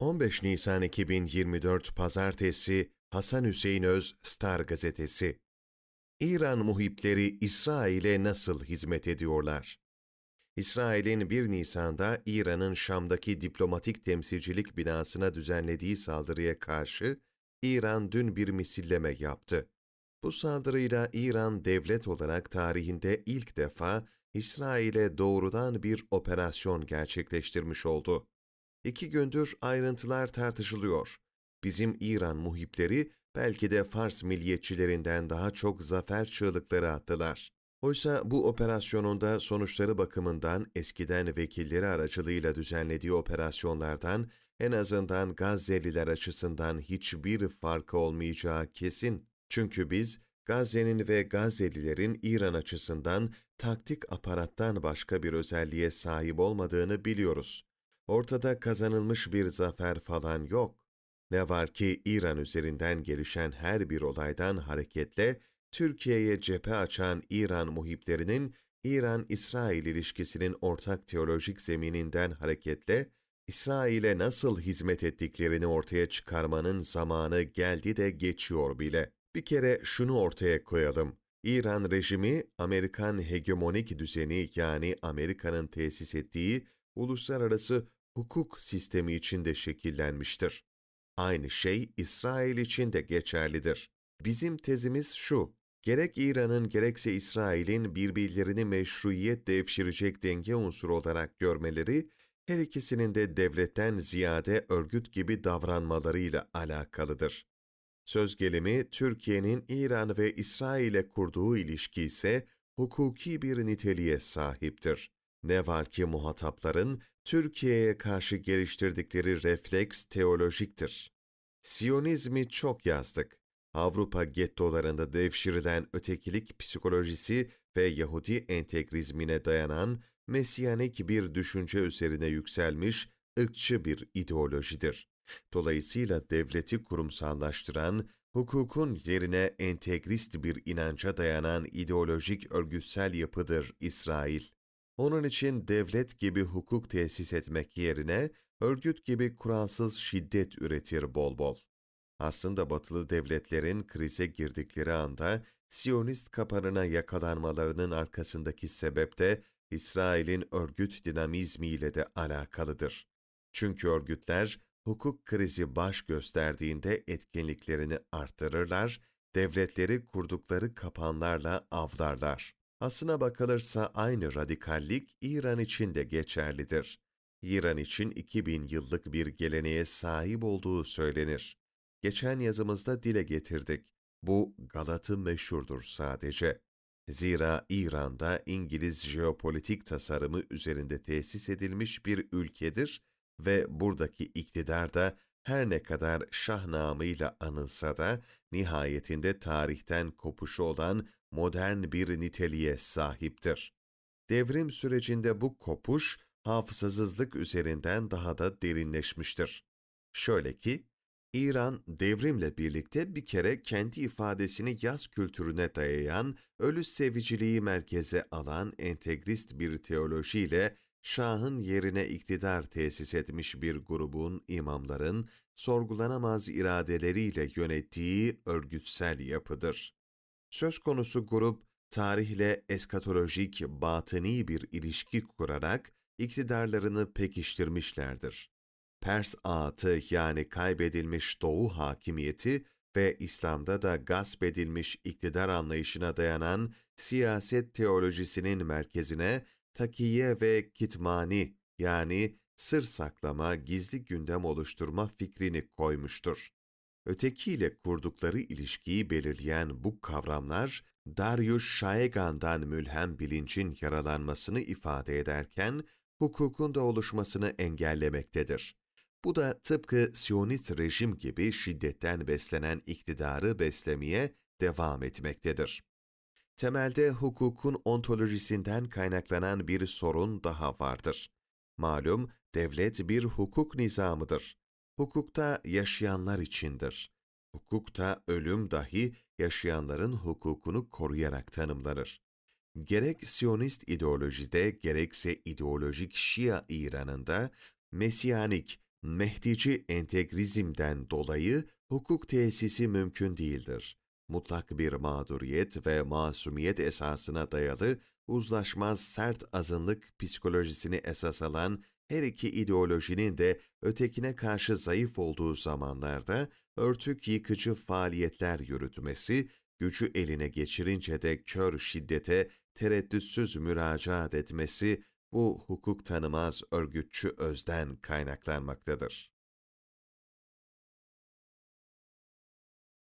15 Nisan 2024 Pazartesi Hasan Hüseyin Öz Star Gazetesi İran muhipleri İsrail'e nasıl hizmet ediyorlar? İsrail'in 1 Nisan'da İran'ın Şam'daki diplomatik temsilcilik binasına düzenlediği saldırıya karşı İran dün bir misilleme yaptı. Bu saldırıyla İran devlet olarak tarihinde ilk defa İsrail'e doğrudan bir operasyon gerçekleştirmiş oldu. İki gündür ayrıntılar tartışılıyor. Bizim İran muhipleri belki de Fars milliyetçilerinden daha çok zafer çığlıkları attılar. Oysa bu operasyonunda sonuçları bakımından eskiden vekilleri aracılığıyla düzenlediği operasyonlardan en azından Gazze'liler açısından hiçbir farkı olmayacağı kesin. Çünkü biz Gazze'nin ve Gazze'lilerin İran açısından taktik aparattan başka bir özelliğe sahip olmadığını biliyoruz. Ortada kazanılmış bir zafer falan yok. Ne var ki İran üzerinden gelişen her bir olaydan hareketle Türkiye'ye cephe açan İran muhiplerinin İran-İsrail ilişkisinin ortak teolojik zemininden hareketle İsrail'e nasıl hizmet ettiklerini ortaya çıkarmanın zamanı geldi de geçiyor bile. Bir kere şunu ortaya koyalım. İran rejimi, Amerikan hegemonik düzeni yani Amerika'nın tesis ettiği uluslararası hukuk sistemi içinde şekillenmiştir. Aynı şey İsrail için de geçerlidir. Bizim tezimiz şu, gerek İran'ın gerekse İsrail'in birbirlerini meşruiyet devşirecek denge unsuru olarak görmeleri, her ikisinin de devletten ziyade örgüt gibi davranmalarıyla alakalıdır. Söz gelimi Türkiye'nin İran ve İsrail'e kurduğu ilişki ise hukuki bir niteliğe sahiptir. Ne var ki muhatapların Türkiye'ye karşı geliştirdikleri refleks teolojiktir. Siyonizmi çok yazdık. Avrupa gettolarında devşirilen ötekilik psikolojisi ve Yahudi entegrizmine dayanan mesiyanik bir düşünce üzerine yükselmiş ırkçı bir ideolojidir. Dolayısıyla devleti kurumsallaştıran, hukukun yerine entegrist bir inanca dayanan ideolojik örgütsel yapıdır İsrail. Onun için devlet gibi hukuk tesis etmek yerine örgüt gibi kuralsız şiddet üretir bol bol. Aslında batılı devletlerin krize girdikleri anda Siyonist kapanına yakalanmalarının arkasındaki sebep de İsrail'in örgüt dinamizmiyle de alakalıdır. Çünkü örgütler hukuk krizi baş gösterdiğinde etkinliklerini arttırırlar, devletleri kurdukları kapanlarla avlarlar. Aslına bakılırsa aynı radikallik İran için de geçerlidir. İran için 2000 yıllık bir geleneğe sahip olduğu söylenir. Geçen yazımızda dile getirdik. Bu Galat'ı meşhurdur sadece. Zira İran'da İngiliz jeopolitik tasarımı üzerinde tesis edilmiş bir ülkedir ve buradaki iktidar da her ne kadar şahnamıyla anılsa da nihayetinde tarihten kopuşu olan modern bir niteliğe sahiptir. Devrim sürecinde bu kopuş, hafızasızlık üzerinden daha da derinleşmiştir. Şöyle ki, İran devrimle birlikte bir kere kendi ifadesini yaz kültürüne dayayan, ölü seviciliği merkeze alan entegrist bir teolojiyle Şah'ın yerine iktidar tesis etmiş bir grubun, imamların, sorgulanamaz iradeleriyle yönettiği örgütsel yapıdır. Söz konusu grup, tarihle eskatolojik, batıni bir ilişki kurarak iktidarlarını pekiştirmişlerdir. Pers ağıtı yani kaybedilmiş Doğu hakimiyeti ve İslam'da da gasp edilmiş iktidar anlayışına dayanan siyaset teolojisinin merkezine takiye ve kitmani yani sır saklama, gizli gündem oluşturma fikrini koymuştur. Ötekiyle kurdukları ilişkiyi belirleyen bu kavramlar, Darius Shaegan'dan mülhem bilincin yaralanmasını ifade ederken, hukukun da oluşmasını engellemektedir. Bu da tıpkı Siyonist rejim gibi şiddetten beslenen iktidarı beslemeye devam etmektedir. Temelde hukukun ontolojisinden kaynaklanan bir sorun daha vardır. Malum, devlet bir hukuk nizamıdır. Hukukta yaşayanlar içindir. Hukukta ölüm dahi yaşayanların hukukunu koruyarak tanımlanır. Gerek Siyonist ideolojide gerekse ideolojik Şia İran'ında Mesiyanik Mehdici entegrizmden dolayı hukuk tesisi mümkün değildir. Mutlak bir mağduriyet ve masumiyet esasına dayalı uzlaşmaz sert azınlık psikolojisini esas alan her iki ideolojinin de ötekine karşı zayıf olduğu zamanlarda örtük yıkıcı faaliyetler yürütmesi, gücü eline geçirince de kör şiddete tereddütsüz müracaat etmesi bu hukuk tanımaz örgütçü özden kaynaklanmaktadır.